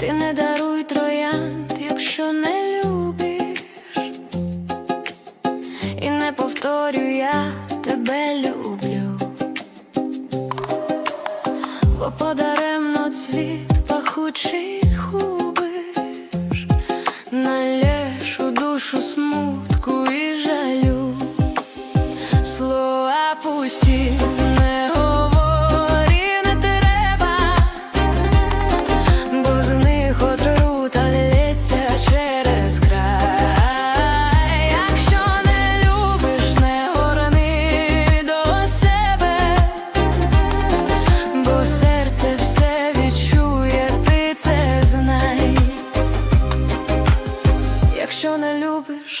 Ти не даруй троянд, якщо не любиш, і не повторю, я тебе люблю, бо подаремно цвіт пахучий згубиш, налєш у душу смутку.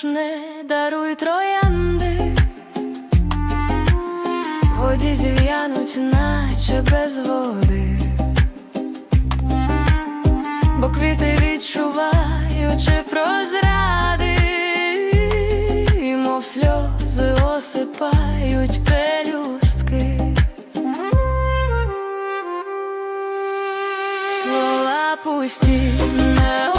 Любиш, не даруй троянди, воді зів'януть, наче без води бо квіти відчуваючи прозради, і мов сльози осипають пелюстки. Слова пусті, не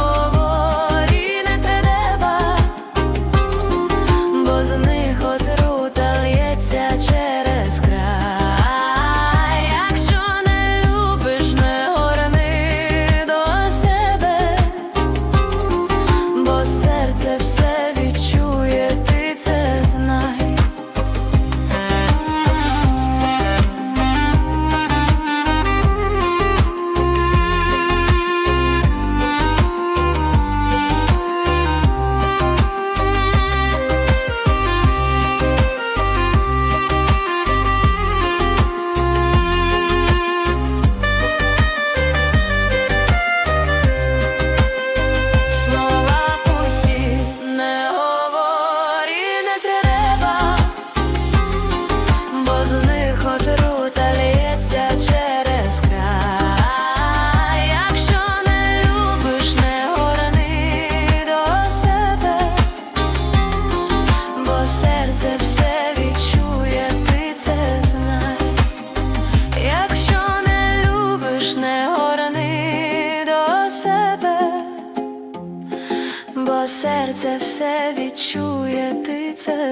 серце все відчує, ти це.